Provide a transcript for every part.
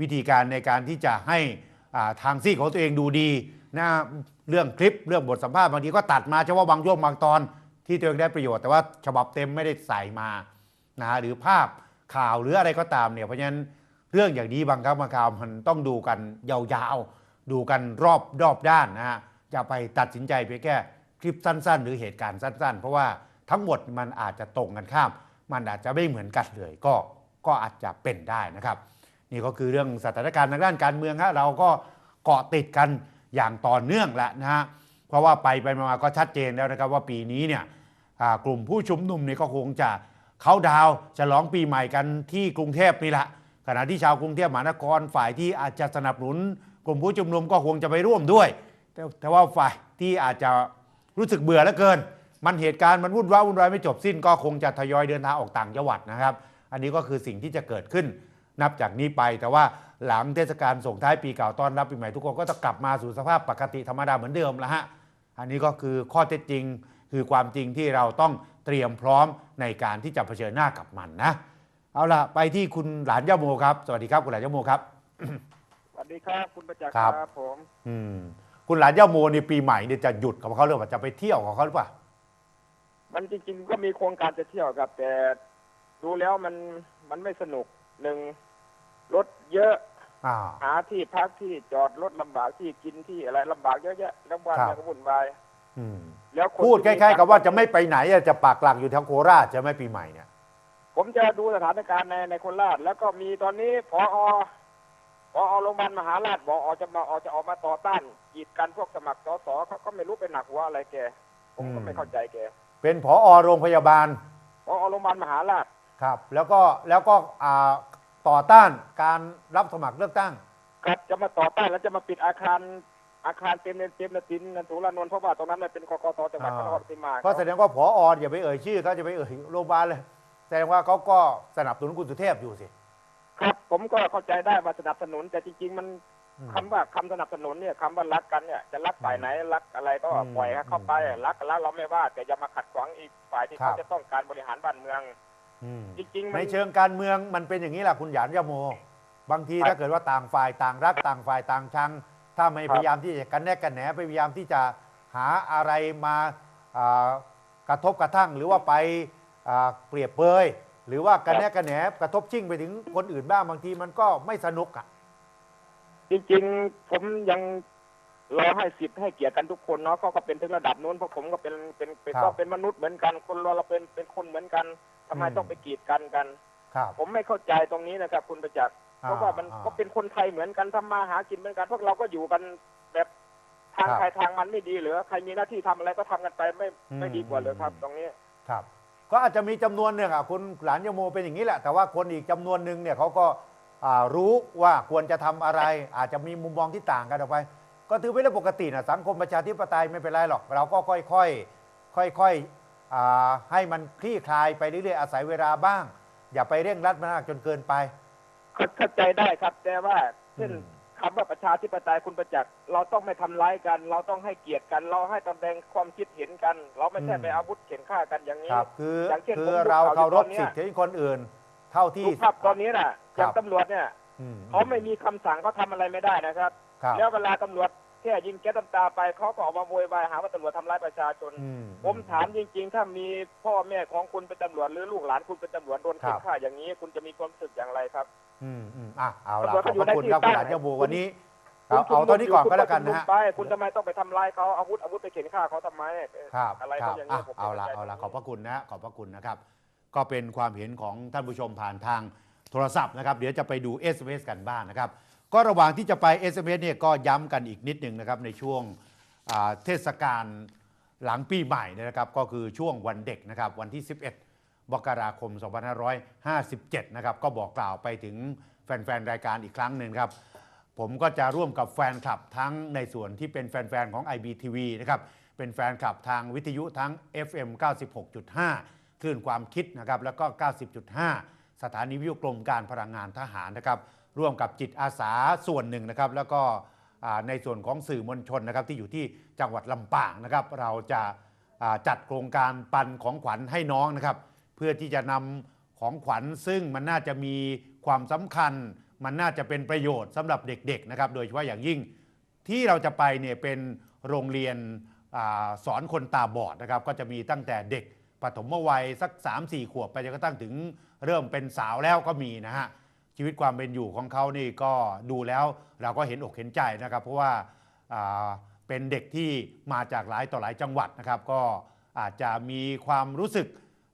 วิธีการในการที่จะให้าทางซีกของตัวเองดูดีนะเรื่องคลิปเรื่องบทสัมภาษณ์บางทีก็ตัดมาเฉพาะบางช่วงบางตอนที่ตัวเองได้ประโยชน์แต่ว่าฉบับเต็มไม่ได้ใส่มานะฮะหรือภาพข่าวหรืออะไรก็ตามเนี่ยเพราะฉะนั้นเรื่องอย่างนี้บางครั้งบางคราวมันต้องดูกันยาวๆ ดูกันรอบรอบด้านนะฮะอย่าไปตัดสินใจเพียงแค่คลิปสั้น ๆ หรือเหตุการณ์สั้น ๆ เพราะว่าทั้งหมดมันอาจจะตรงกันข้าม มันอาจจะไม่เหมือนกันเลยก็ก็อาจจะเป็นได้นะครับ นี่ก็คือเรื่องสถานการณ์ทางด้านการเมืองฮะเราก็เกาะติดกันอย่างต่อเนื่องแหละนะฮะเพราะว่าไปไปมาก็ชัดเจนแล้วนะครับว่าปีนี้เนี่ยกลุ่มผู้ชุมนุมเนี่ยก็คงจะเขาดาวฉลองปีใหม่กันที่กรุงเทพนี่แหละขณะที่ชาวกรุงเทพมหานครฝ่ายที่อาจจะสนับสนุน กลุ่มผู้ชุมนุมก็คงจะไปร่วมด้วย แต่แต่ว่าฝ่ายที่อาจจะรู้สึกเบื่อเหลือเกิน มันเหตุการณ์มันวุ่นวายวุ่นวายไม่จบสิ้นก็คงจะทยอยเดินทางออกต่างจังหวัดนะครับ อันนี้ก็คือสิ่งที่จะเกิดขึ้น นับจากนี้ไป แต่ว่าหลังเทศกาลส่งท้ายปีเก่าต้อนรับปีใหม่ทุกคนก็จะกลับมาสู่สภาพปกติธรรมดาเหมือนเดิมแล้วฮะอันนี้ก็คือข้อเท็จจริงคือความจริงที่เราต้องเตรียมพร้อมในการที่จะเผชิญหน้ากับมันนะ เอาล่ะ ไปที่คุณหลานย่าโมครับ สวัสดีครับคุณหลานย่าโมครับสวัสดีครับ คุณประจักษ์ครับครับผมอืมคุณหลานย่าโมในปีใหม่เนี่ยจะหยุดกับเขาหรือเปล่าจะไปเที่ยวของเขาหรือเปล่ามันจริง ๆ ก็มีโครงการจะเที่ยวครับแต่ดูแล้วมันมันไม่สนุกหนึ่ง รถเยอะอ่า หาที่พักที่จอดรถลำบากที่กินที่อะไรลำบากเยอะแยะแล้ววันครับเนี่ยก็วุ่นวายอืมแล้วนพูดคที่ล้ายๆ กับว่าจะไม่ไปไหนอะจะปักหลักอยู่แถวโคราชจะไม่ปีใหม่เนี่ยผมจะดูสถานการณ์ในในโคราชแล้วก็มีตอนนี้พอพอโรงพยาบาลมหาราชบอกอจะมาออกจะออกมาต่อต้านกีดกันพวกสมัครสสเขาก็ไม่รู้เป็นหนักหัวอะไรแกผมก็อืมไม่เข้าใจแกเป็นผอโรงพยาบาลพอโรงพยาบาลมหาราช ครับ แล้วก็แล้วก็อ่า ต่อต้านการรับสมัครเลือกตั้ง ครับจะมาต่อต้านแล้วจะมาปิดอาคารอาคารเต็มเนเต็มนตินนันทุรานนท์เพราะว่าตรงนั้นมันเป็นกกตจังหวัดพระนครศรีมาก็แสดงว่าผออย่าไปเอ่ยชื่อเขาจะไปเอ่ยโรงพยาบาลเลยแสดงว่าเขาก็สนับสนุนคุณสุเทพอยู่สิครับ ผมก็เข้าใจได้ว่าสนับสนุน แต่จริงๆมันอืมคำว่าคำสนับสนุนเนี่ยคำว่ารักกันเนี่ยจะรักฝ่ายไหนรักอะไรก็อืมปล่อยให้เข้าไปอืมรักรักเราไม่ว่าแต่อย่ามาขัดขวางอีกฝ่ายที่ครัเขาบจะต้องการบริหารบ้านเมือง อืมจริงๆมัในนเชิงการเมืองมันเป็นอย่างนี้แหละคุณหยานยาโม บางทีครับถ้าเกิดว่าต่างฝ่ายต่างรักต่างฝ่ายต่างชัง ถ้าไม่ครับ พยายามที่จะกันแนกกันแหนพยายามที่จะหาอะไรมาอ่ากระทบกระทั่ง หรือว่าไปอ่าเปรียบเปยหรือว่ากันแนกกันแหนกระทบชิ่งไปถึงคนอื่นบ้างบางทีมันก็ไม่สนุกอะ จริงๆ ผมยังรอให้สิทธิ์ให้เกียรติกันทุกคนเนาะเขาก็เป็นถึงระดับนู้นเพราะผมก็เป็นเป็นเป็นครับ ก็เป็นมนุษย์เหมือนกัน คนเราเราเป็นเป็นคนเหมือนกัน ทำไมอืมต้องไปกีดกันกัน ครับ ผมไม่เข้าใจตรงนี้นะครับ คุณประจักษ์อ่าเพราะว่ามันอ่าก็เป็นคนไทยเหมือนกันทำมาหากินเหมือนกันพวกเราก็อยู่กันแบบทางครับใครทางมันไม่ดีเหรือใครมีหน้าที่ทำอะไรก็ทำกันไปไม่อืม ไม่ดีกว่าเลยครับอืมตรงนี้ ครับ ก็อาจจะมีจำนวนหนึ่งอะคุณหลานยาโมเป็นอย่างนี้แหละ แต่ว่าคนอีกจำนวนหนึ่งเนี่ยเขาก็อ่ารู้ว่าควรจะทำอะไร อาจจะมีมุมมองที่ต่างกันออกไป ก็ถือเป็นเรื่องปกตินะสังคมประชาธิปไตยไม่เป็นไรหรอก เราก็ค่อยๆค่อยๆอ่า ให้มันคลี่คลายไปเรื่อยๆ อาศัยเวลาบ้าง อย่าไปเร่งรัดมันมากจนเกินไปเข้าเข้าใจได้ครับ แต่ว่าเช่นอืมคำว่าประชาธิปไตยคุณประจักษ์เราต้องไม่ทำร้ายกัน เราต้องให้เกียรติกัน เราให้ตำแหน่งความคิดเห็นกัน เราไม่ใช่อืมไปอาวุธเข็นฆ่ากันอย่างนี้ครับคืออย่างเช่นคือผมดูเราข่าวอยู่เคารพตอนเนี้ยสิทธิคนอื่น เท่าที่ดูภาพตอนนี้น่ะอย่างครับตำรวจเนี่ยอืมเขาไม่มีคำสั่งเขาทำอะไรไม่ได้นะครับครับแล้วเวลาตำรวจแค่ยิงแก๊สน้ำตาไปเขาก็ออกมาโวยวายหาว่าตำรวจทำร้ายประชาชน อืผมถามจริง ๆ ถ้ามีพ่อแม่ของคุณเป็นตำรวจหรือลูกหลานคุณเป็นตำรวจโดนครัเข็บนฆ่าอย่างนี้ คุณจะมีความรู้สึกอย่างไรครับ อืมอืมอะเอาละตำรวจขอบพระคุณครับก็คุณอยู่ในที่หลานยาโมตั้งวันนี้คุเอาณเอาชุมตอนนี้ก่อนยู่ก็แล้วกันนะฮะ คุณชุมไปคุณทำไมต้องไปทำร้ายเขาอาวุธอาวุธไปเข็นฆ่าเขาทำไมครับอะไรครัเขาบอย่างอะนี้ผมไม่เอาละข้ใจ เอาละตขรอบงพนี้ระคุณนะขอบพระคุณนะครับ ก็เป็นความเห็นของท่านผู้ชมผ่านทางโทรศัพท์นะครับ เดี๋ยวจะไปดู SMS กันบ้างนะครับ ก็ระหว่างที่จะไป SMS เนี่ยก็ย้ำกันอีกนิดหนึ่งนะครับในช่วงเทศกาลหลังปีใหม่เนยนะครับก็คือช่วงวันเด็กนะครับวันที่ 11มกราคม 2557 นะครับก็บอกกล่าวไปถึงแฟน ๆ รายการอีกครั้งหนึ่งครับ ผมก็จะร่วมกับแฟนคลับทั้งในส่วนที่เป็นแฟน ๆ ของ IBTV นะครับเป็นแฟนคลับทางวิทยุทั้ง FM 96.5 คลื่นความคิดนะครับแล้วก็ 90.5 สถานีวิทยุกรมการพลังงานทหารนะครับ ร่วมกับจิตอาสาส่วนหนึ่งนะครับ แล้วก็ในส่วนของสื่อมวลชนนะครับที่อยู่ที่จังหวัดลำปางนะครับ เราจะจัดโครงการปันของขวัญให้น้องนะครับ เพื่อที่จะนำของขวัญซึ่งมันน่าจะมีความสำคัญ มันน่าจะเป็นประโยชน์สำหรับเด็กๆนะครับ โดยเฉพาะอย่างยิ่งที่เราจะไปเนี่ยเป็นโรงเรียนอสอนคนตาบอดนะครับ ก็จะมีตั้งแต่เด็กปฐมวัยสัก 3-4 ขวบไปจนกระทั่งถึงเริ่มเป็นสาวแล้วก็มีนะฮะ ชีวิตความเป็นอยู่ของเขานี่ก็ดูแล้วเราก็เห็นอกเห็นใจนะครับ เพราะว่าเป็นเด็กที่มาจากหลายต่อหลายจังหวัดนะครับ ก็อาจจะมีความรู้สึก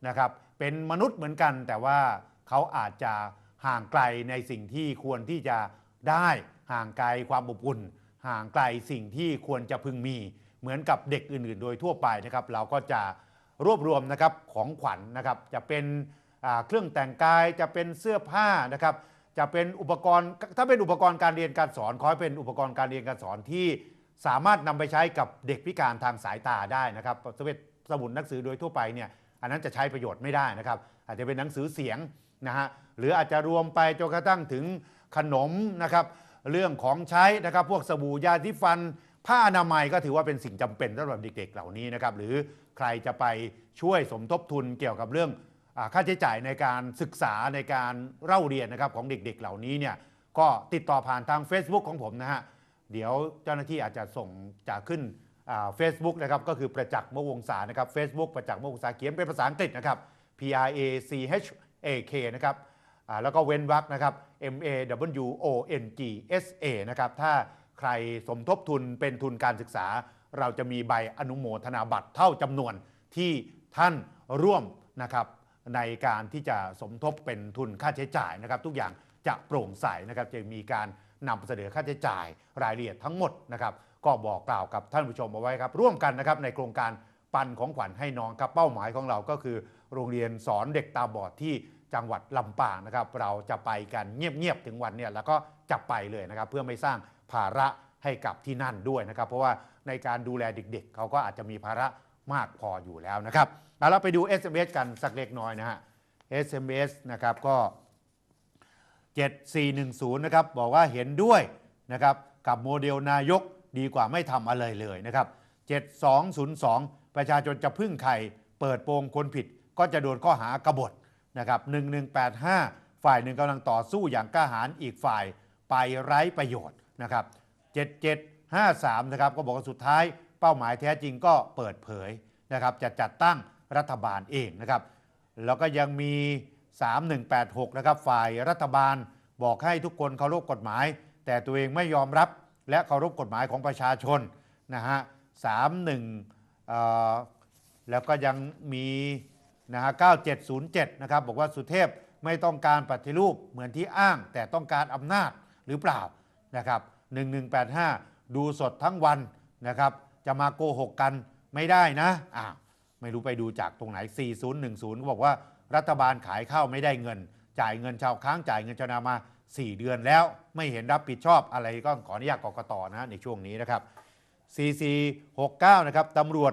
นะครับ เป็นมนุษย์เหมือนกัน แต่ว่าเขาอาจจะห่างไกลในสิ่งที่ควรที่จะได้ห่างไกลความอบอุ่น ห่างไกลสิ่งที่ควรจะพึงมี เหมือนกับเด็กอื่น ๆ โดยทั่วไปนะครับ เราก็จะรวบรวมนะครับของขวัญนะครับ จะเป็นเครื่องแต่งกายจะเป็นเสื้อผ้านะครับ จะเป็นอุปกรณ์ถ้าเป็นอุปกรณ์การเรียนการสอน ขอให้เป็นอุปกรณ์การเรียนการสอนที่สามารถนำไปใช้กับเด็กพิการทางสายตาได้นะครับสเวตสมุดหนังสือโดยทั่วไปเนี่ยอันนั้นจะใช้ประโยชน์ไม่ได้นะครับ อาจจะเป็นหนังสือเสียงนะฮะหรืออาจจะรวมไปจนกระทั่งถึงขนมนะครับเรื่องของใช้นะครับพวกสบู่ยาที่ฟันผ้าอนามัยก็ถือว่าเป็นสิ่งจำเป็นสำหรับเด็กๆ เหล่านี้นะครับหรือใครจะไปช่วยสมทบทุนเกี่ยวกับเรื่อง ค่าใช้จ่ายในการศึกษาในการเล่าเรียนนะครับของเด็กๆ เหล่านี้เนี่ยก็ติดต่อผ่านทาง Facebook ของผมนะฮะเดี๋ยวเจ้าหน้าที่อาจจะส่งจะขึ้นเฟซบุ๊กนะครับก็คือประจักษ์มวงศานะครับ Facebook ประจักษ์มวงศาเขียนเป็นภาษาอังกฤษนะครับ P R A C H A K นะครับแล้วก็เว้นวรรคนะครับ M A W O N G S A นะครับถ้าใครสมทบทุนเป็นทุนการศึกษา เราจะมีใบอนุโมทนาบัตรเท่าจำนวนที่ท่านร่วมนะครับ ในการที่จะสมทบเป็นทุนค่าใช้จ่ายนะครับ ทุกอย่างจะโปร่งใสนะครับจะมีการนำเสนอค่าใช้จ่ายรายละเอียดทั้งหมดนะครับ ก็บอกกล่าวกับท่านผู้ชมเอาไว้ครับ ร่วมกันนะครับในโครงการปันของขวัญให้น้องครับเป้าหมายของเราก็คือ โรงเรียนสอนเด็กตาบอดที่จังหวัดลำปางนะครับ เราจะไปกันเงียบๆถึงวันเนี่ยแล้วก็จะไปเลยนะครับ เพื่อไม่สร้างภาระให้กับที่นั่นด้วยนะครับ เพราะว่าในการดูแลเด็ก ๆ เขาก็อาจจะมีภาระ มากพออยู่แล้วนะครับเอาเราไปดู SMS กันสักเล็กน้อยนะฮะ SMS นะครับก็ 7410 นะครับ บอกว่าเห็นด้วยนะครับกับโมเดลนายกดีกว่าไม่ทำอะไรเลยนะครับ 7202 ประชาชนจะพึ่งใครเปิดโปงคนผิดก็จะโดนข้อหากบฏนะครับ 1185 ฝ่ายหนึ่งกำลังต่อสู้อย่างกล้าหาญอีกฝ่ายไปไร้ประโยชน์นะครับ 7753 นะครับก็บอกว่าสุดท้าย เป้าหมายแท้จริงก็เปิดเผยนะครับจะจัดตั้งรัฐบาลเองนะครับแล้วก็ยังมี 3186 นะครับฝ่ายรัฐบาลบอกให้ทุกคนเคารพกฎหมาย แต่ตัวเองไม่ยอมรับและเคารพกฎหมายของประชาชนนะฮะ31เอ่อแล้วก็ยังมีนะฮะ9707 นะครับบอกว่าสุเทพไม่ต้องการปฏิรูปเหมือนที่อ้าง แต่ต้องการอำนาจหรือเปล่านะครับ1185 ดูสดทั้งวันนะครับ จะมาโกหกกันไม่ได้นะอ้าวไม่รู้ไปดูจากตรงไหน 4010 ก็บอกว่ารัฐบาลขายข้าวไม่ได้เงิน จ่ายเงินชาวค้างจ่ายเงินชาวนามา 4 เดือนแล้วไม่เห็นรับผิดชอบอะไรก็ขออนุญาตกกตนะในช่วงนี้นะครับ 4469 นะครับตำรวจ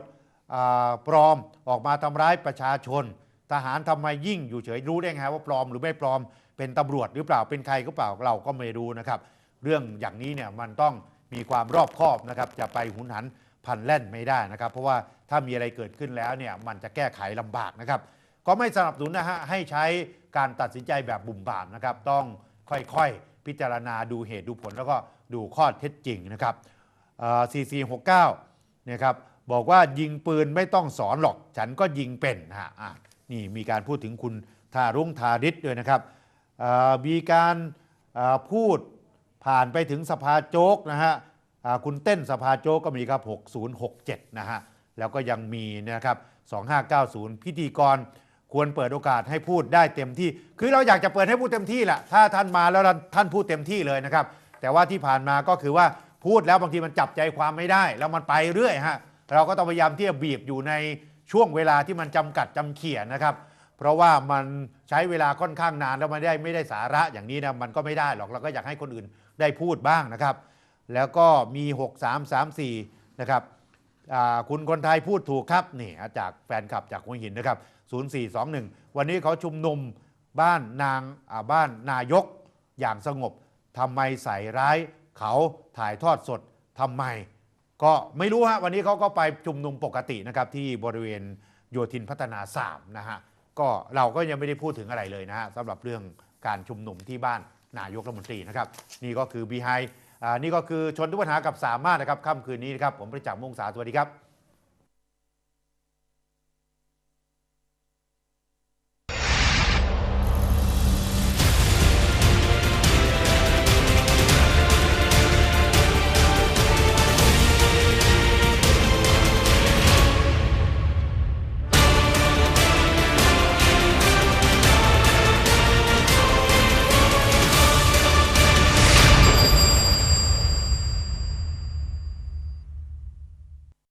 ปลอมออกมาทำร้ายประชาชน ทหารทำไมยิ่งอยู่เฉยรู้ได้ไงว่าปลอมหรือไม่ปลอมเป็นตำรวจหรือเปล่าเป็นใครก็เปล่าเราก็ไม่รู้นะครับ เรื่องอย่างนี้เนี่ยมันต้องมีความรอบคอบนะครับจะไปหุนหัน พันแล่นไม่ได้นะครับ เพราะว่าถ้ามีอะไรเกิดขึ้นแล้วเนี่ยมันจะแก้ไขลำบากนะครับ ก็ไม่สนับสนุนนะฮะให้ใช้การตัดสินใจแบบบุ่มบามนะครับ ต้องค่อยๆ พิจารณาดูเหตุดูผลแล้วก็ดูข้อเท็จจริงนะครับอ่อ4469นะครับบอกว่ายิงปืนไม่ต้องสอนหรอก ฉันก็ยิงเป็นฮะะนี่มีการพูดถึงคุณทารุ่งทาริศด้วยนะครับอ่อมีการอ่อพูดผ่านไปถึงสภาโจกนะฮะ คุณเต้นสภาโจก็มีครับ 6067 นะฮะ แล้วก็ยังมีนะครับ 2590 พิธีกรควรเปิดโอกาสให้พูดได้เต็มที่ คือเราอยากจะเปิดให้พูดเต็มที่แหละ ถ้าท่านมาแล้วท่านพูดเต็มที่เลยนะครับ แต่ว่าที่ผ่านมาก็คือว่าพูดแล้วบางทีมันจับใจความไม่ได้ แล้วมันไปเรื่อยฮะ เราก็ต้องพยายามที่จะบีบอยู่ในช่วงเวลาที่มันจำกัดจำเขียนนะครับ เพราะว่ามันใช้เวลาค่อนข้างนานแล้วมันได้ไม่ได้สาระอย่างนี้นะมันก็ไม่ได้หรอก เราก็อยากให้คนอื่นได้พูดบ้างนะครับ แล้วก็มี 6334 นะครับคุณคนไทยพูดถูกครับนี่จากแฟนคลับจากหัวหินนะครับ 0421 วันนี้เขาชุมนุมบ้านนางบ้านนายกอย่างสงบทำไมใส่ร้ายเขาถ่ายทอดสดทำไม ก็ไม่รู้ฮะวันนี้เขาก็ไปชุมนุมปกตินะครับที่บริเวณโยธินพัฒนา 3 นะฮะก็เราก็ยังไม่ได้พูดถึงอะไรเลยนะฮะสำหรับเรื่องการชุมนุมที่บ้านนายกรัฐมนตรีนะครับ นี่ก็คือบีไฮ นี่ก็คือชนทุกปัญหากับสามารถนะครับค่ำคืนนี้นะครับผมประจักษ์มงษาสวัสดีครับ